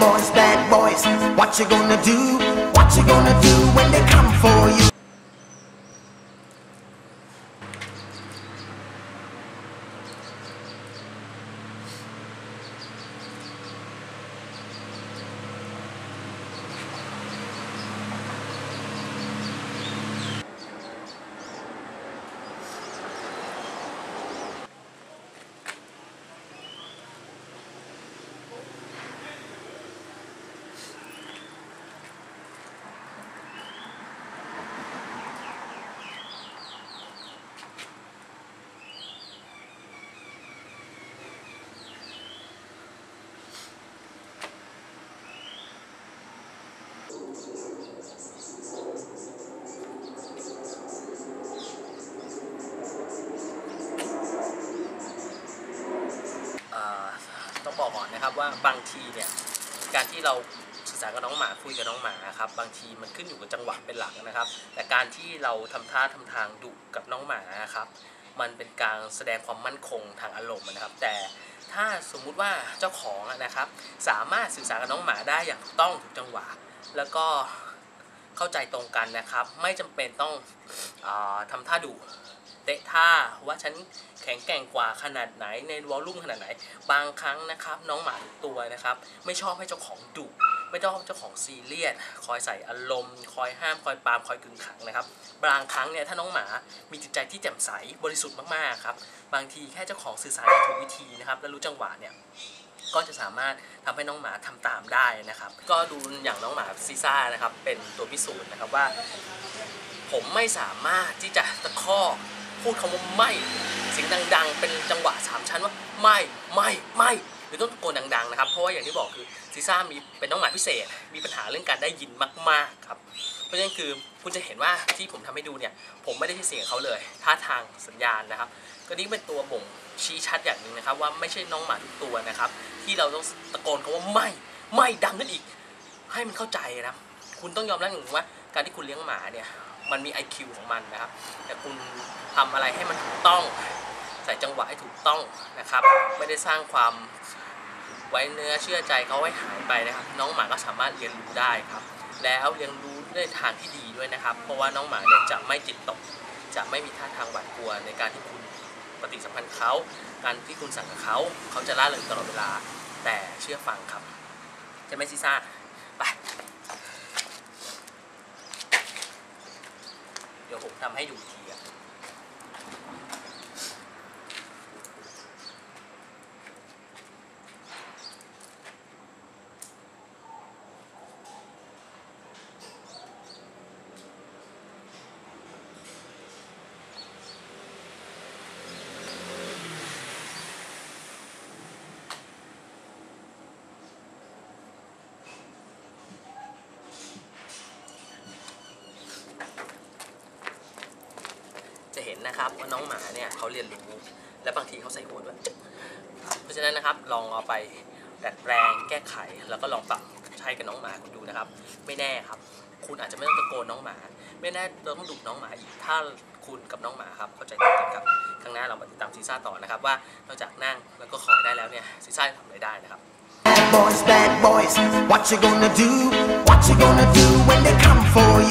boys, bad boys. What you gonna do? What you gonna do when they come for you? ต้องบอกก่อนนะครับว่าบางทีเนี่ยการที่เราสื่อสารกับน้องหมาคุยกับน้องหมาครับบางทีมันขึ้นอยู่กับจังหวะเป็นหลักนะครับ แต่การที่เราทำท่าทำทางดุกับน้องหมาครับมันเป็นการแสดงความมั่นคงทางอารมณ์นะครับ แต่ถ้าสมมุติว่าเจ้าของนะครับ สามารถสื่อสารกับน้องหมาได้อย่างถูกต้องถูกจังหวะ แล้วก็เข้าใจตรงกันนะครับ ไม่จำเป็นต้องออทำท่าดุ เตะท่าว่าฉันแข็งแกร่งกว่าขนาดไหนในวอลลุ่มขนาดไหน บางครั้งนะครับ น้องหมาทุกตัวนะครับ ไม่ชอบให้เจ้าของดุไม่ชอบเจ้าของซีเรียสคอยใส่อารมณ์ คอยห้ามคอยปามคอยกึงขังนะครับ บางครั้งเนี่ยถ้าน้องหมามีจิตใจที่แจ่มใสบริสุทธิ์มากๆครับบางทีแค่เจ้าของสื่อสารถูกวิธีนะครับ และรู้จังหวะเนี่ยก็จะสามารถทำให้น้องหมาทำตามได้นะครับ ก็ดูอย่างน้องหมาซีซ่านะครับ เป็นตัวพิสูจน์นะครับว่า ผมไม่สามารถที่จะตะคอก พูดคำว่าไม่เสียงดังๆ เป็นจังหวะสามชั้นว่าไม่ไม่ไม่หรือต้องตะโกนดังๆนะครับ เพราะว่าอย่างที่บอกคือซีซ่ามีเป็นน้องหมาพิเศษ มีปัญหาเรื่องการได้ยินมากๆครับ เพราะฉะนั้นคือคุณจะเห็นว่าที่ผมทำให้ดูเนี่ย ผมไม่ได้ที่เสียงเขาเลย ท่าทางสัญญาณนะครับ ก็นี่เป็นตัวบ่งชี้ชัดอย่างหนึ่งนะครับ ว่าไม่ใช่น้องหมาทุกตัวนะครับ ที่เราต้องตะโกนคำว่าไม่ไม่ดังขึ้นอีก ให้มันเข้าใจนะครับคุณต้องยอมรับอย่างหนึ่งว่า การที่คุณเลี้ยงหมาเนี่ย มันมี IQ ของมันนะครับ แต่คุณทำอะไรให้มันถูกต้องใส่จังหวะให้ถูกต้องนะครับ ไม่ได้สร้างความไว้เนื้อเชื่อใจเขาให้หายไปนะครับ น้องหมาก็สามารถเรียนรู้ได้ครับ แล้วเรียนรู้ในทางที่ดีด้วยนะครับ เพราะว่าน้องหมาเนี่ยจะไม่จิตตก จะไม่มีท่าทางหวาดกลัวในการที่คุณปฏิสัมพันธ์เขาการที่คุณสั่งกับเขาเขาจะล่าเริงตลอดเวลา แต่เชื่อฟังครับใช่ไหมซิซ่าไป เดี๋ยวผมทำให้ดูทีอะ นะครับว่าน้องหมาเนี่ยเขาเรียนรู้และบางทีเขาใส่หัวด้วย เพราะฉะนั้นนะครับลองเอาไปดัดแปลงแก้ไขแล้วก็ลองปรับใช้กับน้องหมาคุณดูนะครับ ไม่แน่ครับ คุณอาจจะไม่ต้องตะโกนน้องหมา ไม่แน่เราต้องดุน้องหมาอีกถ้าคุณกับน้องหมาครับเข้าใจตรงกันครับข้างหน้าเรามาติดตามซีซ่าต่อนะครับว่านอกจากนั่งแล้วก็คอยได้แล้วเนี่ยซีซ่าจะทำอะไรได้นะครับ Bad boys, bad boys. What you gonna do? What you gonna do when they come for you?